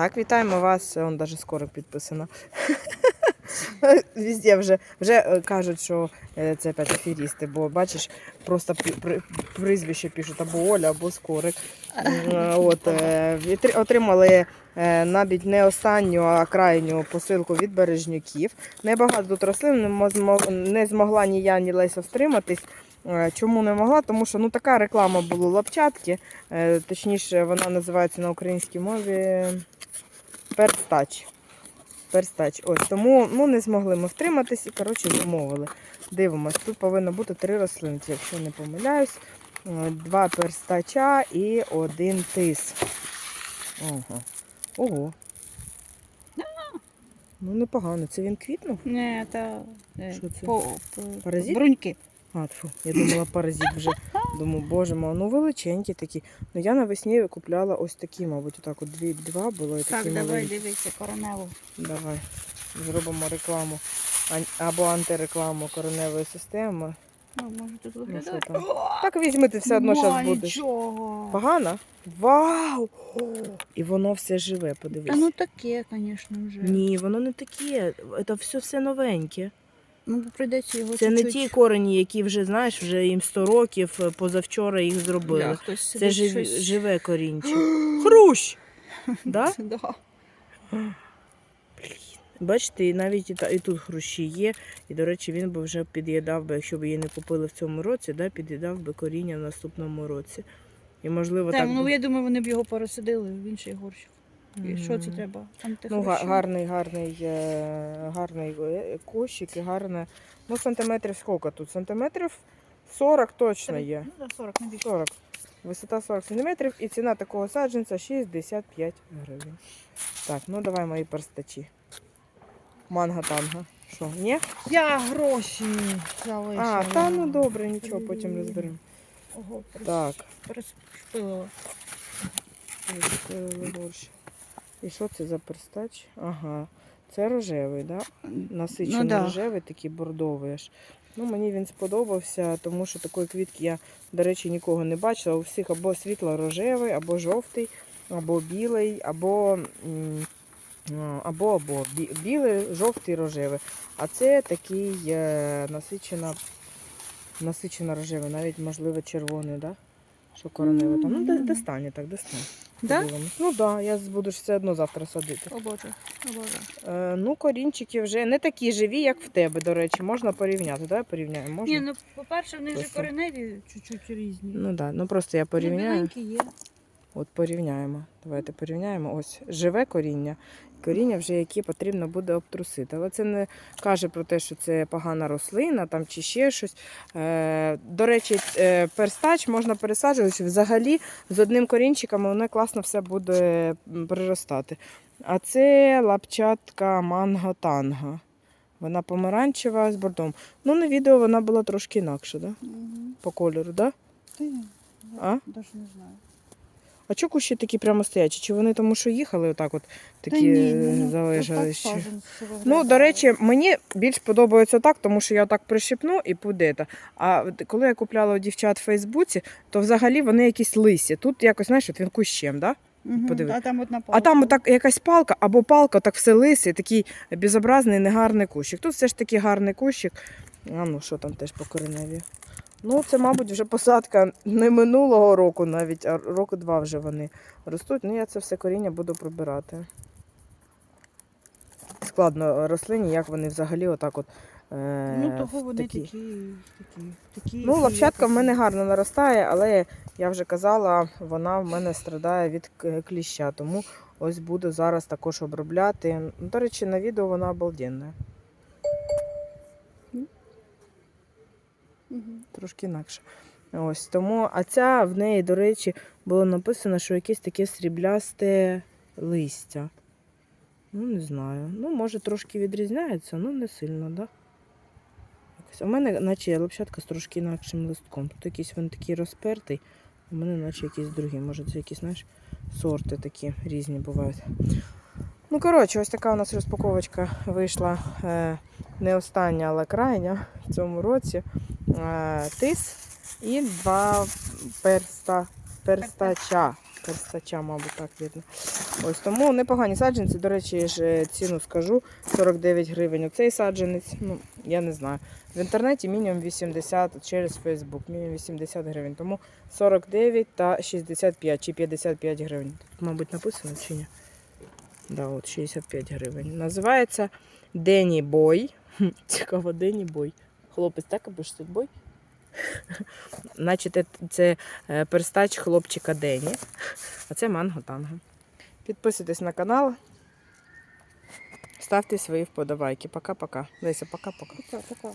Так, вітаємо вас. Он даже скоро підписано. Везде вже, вже е, кажуть, що е, це опять аферісти, бо бачиш, просто прізвище пишуть або Оля, або Скорик. Е, От, отримали навіть не останню, а крайню посилку від бережнюків. Небагато тут рослин не змогла ні я, ні Леся втриматись. Е, Чому не могла? Тому що ну, така реклама була лапчатки, е, точніше, вона називається на українській мові перстач. Перстач. Ось тому ну, не змогли ми втриматись і коротше замовили. Дивимось, тут повинно бути три рослинки, якщо не помиляюсь. Е, Два перстача і один тис. Ого. Ого. Ну, непогано. Це він квітнув? Не, та Що це? по, по, Паразит? бруньки. А, тьфу, я думала паразит вже. Думаю, боже мой, ну величенькі такі. Ну я навесні купляла ось такі, мабуть, отак от дві, два було і Так, давай маленькі. дивися короневу. Давай зробимо рекламу або антирекламу кореневої системи. Ну, може тут Ну, виглядає. Так візьми, ти все одно зараз будеш. нічого. Погано? Вау! О, і воно все живе, подивись. Та ну таке, звісно, вже. Ні, воно не таке. Це все все новеньке. Ну, прийдеться його Це не чуть-чуть. ті корені, які вже знаєш, вже їм 100 років, е, позавчора їх зробили. хтось Це жив... щось. живе корінчик. Хрущ! Да? Да. Бачите, і навіть і, та, і тут хрущі є. І, до речі, він би вже під'їдав би, якщо б її не купили в цьому році, да, під'їдав би коріння в наступному році. І можливо Так, так. ну би- я думаю, вони б його пересадили в інший горщик. І що це треба? Ну, га- гарний, гарний, е, гарний е, кущик і гарне. Ну, сантиметрів скільки тут? Сантиметрів 40 точно є. Ну, да, 40, не більше. 40. Висота 40 сантиметрів і ціна такого саджанця 65 гривень. Так, ну давай мої перстачі. Манга-танга. Що, ні? Я гроші залишила. А, та ну добре, нічого, потім розберемо. Ого, Так. перешпилила. Відкрили борщ. І що це за перстач? Ага. Це рожевий, да? Насичено Ну, да. рожевий, такий бордовий аж. Ну, мені він сподобався, тому що такої квітки я, до речі, нікого не бачила. У всіх або світло-рожевий, або жовтий, або білий, або або, або білий, жовтий, рожевий. А це такий насичено, насичено рожевий, навіть можливо червоний, да? Що кореневий там. Ну, Мгм. достане, так, достане. Да? Ну так, да, я буду ж все одно завтра садити. О боже, о боже. Е, ну, корінчики вже не такі живі, як в тебе, до речі. Можна порівняти. Давай порівняємо. Можна? Ні, ну по-перше, вони вже Просто. кореневі чуть-чуть різні. Ну так, да. ну просто я порівняю. біленькі є. От порівняємо. Давайте порівняємо. Ось живе коріння. Коріння вже які потрібно буде обтрусити. Але це не каже про те, що це погана рослина там чи ще щось. Е, до речі, е, перстач можна пересаджувати взагалі з одним корінчиком воно класно все буде приростати. А це лапчатка манго-танго. Вона помаранчева з бордом. Ну, на відео вона була трошки інакша, да? Мгм. по кольору, да? Та ні, А? я навіть не знаю. А чого кущі такі прямо стоячі? Чи вони тому, що їхали отак от Та такі ні, ну, залежали так ще? Ну, до речі, мені більш подобається так, тому що я так прищипну і буде. А коли я купляла у дівчат в Фейсбуці, то взагалі вони якісь лисі. Тут якось, знаєш, от він кущем, да? Мгм, подиви. А там одна А там отак якась палка або палка, так все лисий, такий безобразний, негарний кущик. Тут все ж таки гарний кущик. А ну що там теж по кореневі? Ну, це, мабуть, вже посадка не минулого року навіть, а року два вже вони ростуть. Ну, я це все коріння буду прибирати. Складно рослині, як вони взагалі отак от. Е, Ну, того вони такі. такі, такі, такі. Ну, лапчатка в мене гарно наростає, але я вже казала, вона в мене страдає від кліща. Тому ось буду зараз також обробляти. До речі, на відео вона обалденна. Трошки інакше. Ось тому, а ця в неї, до речі, було написано, що якесь таке сріблясте листя. Ну, не знаю. Ну, може, трошки відрізняється, ну не сильно, да? Якось. У мене, наче лапчатка з трошки інакшим листком. Тут якийсь він такий розпертий, у мене наче якісь другі. Може, це якісь, знаєш, сорти такі різні бувають. Ну, коротше, ось така у нас розпаковочка вийшла е, не остання, але крайня в цьому році. Е, тис і два перста, перстача. Перстача, мабуть, так видно. Ось тому непогані саджанці. До речі, ж е, ціну скажу 49 гривень. Оцей саджанець, ну я не знаю. В інтернеті мінімум 80 через Фейсбук, мінімум 80 гривень. Тому 49 та 65 чи 55 гривень. Тут, мабуть, написано чи ні? Да, от 65 гривень. Називається Дені Бой. Цікаво, Дені Бой. Хлопець так або ж судьбой. Значить, це е, перстач хлопчика Дені. А це манго танго. Підписуйтесь на канал. Ставте свої вподобайки. Пока-пока. Леся, пока-пока. Така.